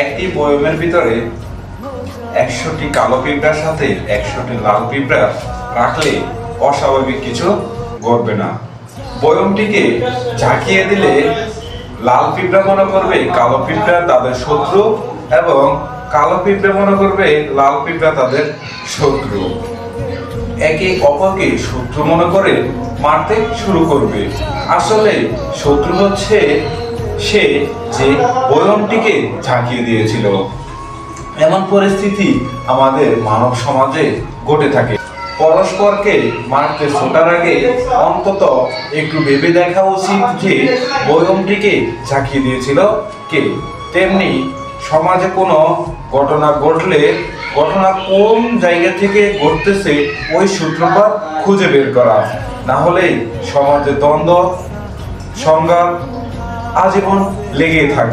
একটি বয়মের ভিতরে একশোটি কালো পিঁপড়ার সাথে একশোটি লাল পিঁপড়া রাখলে অস্বাভাবিক কিছু ঘটবে না। বয়মটিকে ঝাঁকিয়ে দিলে লাল পিঁপড়া মনে করবে কালো পিঁপড়া তাদের শত্রু এবং কালো পিঁপড়া মনে করবে লাল পিঁপড়া তাদের শত্রু। একে অপরকে শত্রু মনে করে মারতে শুরু করবে। আসলে শত্রু হচ্ছে সে যে বয়মটিকে ঝাঁকিয়ে দিয়েছিল। এমন পরিস্থিতি আমাদের মানব সমাজে ঘটে থাকে। পরস্পরকে মারতে ছোটার আগে অন্তত একটু ভেবে দেখা উচিত যে বয়মটিকে ঝাঁকিয়ে দিয়েছিল কে। তেমনি সমাজে কোনো ঘটনা ঘটলে, ঘটনা কোন জায়গা থেকে ঘটতেছে ওই সূত্রপাত খুঁজে বের করা। না হলে সমাজে দ্বন্দ্ব, সংঘাত আজীবন লেগে থাকবে।